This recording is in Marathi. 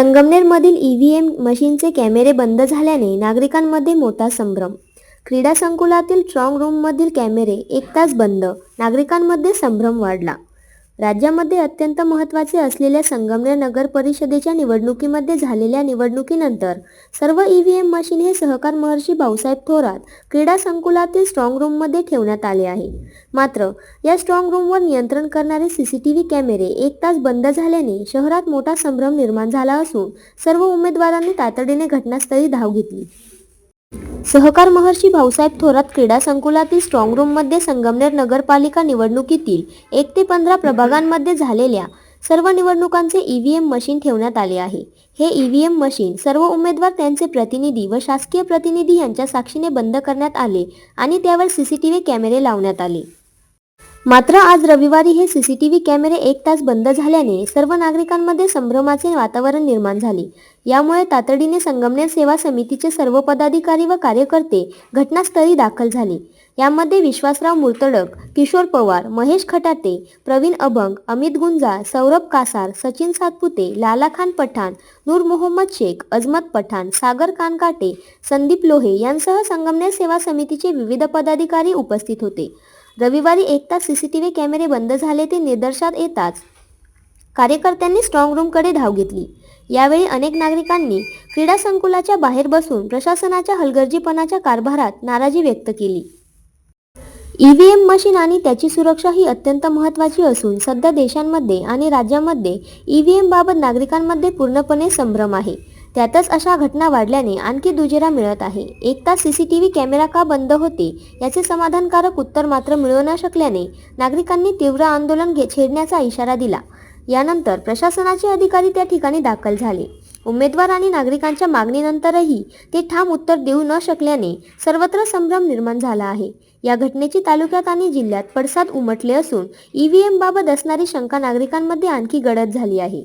संगमनेरमधील ई व्ही एम मशीनचे कॅमेरे बंद झाल्याने नागरिकांमध्ये मोठा संभ्रम. क्रीडा संकुलातील स्ट्रॉंग रूममधील कॅमेरे एक तास बंद. नागरिकांमध्ये संभ्रम वाढला. राज्यामध्ये अत्यंत महत्त्वाचे असलेल्या संगमनेर नगर परिषदेच्या निवडणुकीमध्ये झालेल्या निवडणुकीनंतर सर्व ई व्ही एम मशीन हे सहकार महर्षी भाऊसाहेब थोरात क्रीडा संकुलातील स्ट्रॉंग रूममध्ये ठेवण्यात आले आहे. मात्र या स्ट्रॉंग रूमवर नियंत्रण करणारे सीसीटीव्ही कॅमेरे एक तास बंद झाल्याने शहरात मोठा संभ्रम निर्माण झाला असून सर्व उमेदवारांनी तातडीने घटनास्थळी धाव घेतली. सहकार महर्षी भाऊसाहेब थोरात क्रीडा संकुलातील स्ट्रॉंग रूममध्ये संगमनेर नगरपालिका निवडणुकीतील एक ते पंधरा प्रभागांमध्ये झालेल्या सर्व निवडणुकांचे ईव्हीएम मशीन ठेवण्यात आले आहे. हे ईव्हीएम मशीन सर्व उमेदवार त्यांचे प्रतिनिधी व शासकीय प्रतिनिधी यांच्या साक्षीने बंद करण्यात आले आणि त्यावर सीसीटीव्ही कॅमेरे लावण्यात आले. मात्र आज रविवारी हे सीसीटीव्ही कॅमेरे एक तास बंद झाल्याने सर्व नागरिकांमध्ये संभ्रमाचे वातावरण निर्माण झाले. यामुळे तातडीने संगमनेर सेवा समितीचे सर्व पदाधिकारी व कार्यकर्ते घटनास्थळी दाखल झाले. यामध्ये विश्वासराव मुर्तडक किशोर पवार महेश खटाटे प्रवीण अभंग अमित गुंजा सौरभ कासार सचिन सातपुते लाला खान पठाण नूर मोहम्मद शेख अजमत पठाण सागर कानकाटे संदीप लोहे यांसह संगमनेर सेवा समितीचे विविध पदाधिकारी उपस्थित होते. रविवारी एक तास सीसीटीव्ही कॅमेरे बंद झाले ते निदर्शात येताच कार्यकर्त्यांनी स्ट्रॉंग रूमकडे धाव घेतली. यावेळी अनेक नागरिकांनी क्रीडा संकुलाच्या बाहेर बसून प्रशासनाच्या हलगर्जीपणाच्या कारभारात नाराजी व्यक्त केली. ईव्हीएम मशीन आणि त्याची सुरक्षा ही अत्यंत महत्त्वाची असून सध्या देशांमध्ये आणि राज्यामध्ये व्ही एमबाबत नागरिकांमध्ये पूर्णपणे संभ्रम आहे. त्यातच अशा घटना वाढल्याने आणखी दुजेरा मिळत आहे. एक तास सीसीटीव्ही कॅमेरा का बंद होते याचे समाधानकारक उत्तर मात्र मिळू न शकल्याने नागरिकांनी तीव्र आंदोलन घे छेडण्याचा इशारा दिला. यानंतर प्रशासनाचे अधिकारी त्या ठिकाणी दाखल झाले. उमेदवार आणि नागरिकांच्या मागणीनंतरही ते ठाम उत्तर देऊ न शकल्याने सर्वत्र संभ्रम निर्माण झाला आहे. या घटनेची तालुक्यात आणि जिल्ह्यात पडसाद उमटले असून ईव्हीएम बाबत असणारी शंका नागरिकांमध्ये आणखी गडद झाली आहे.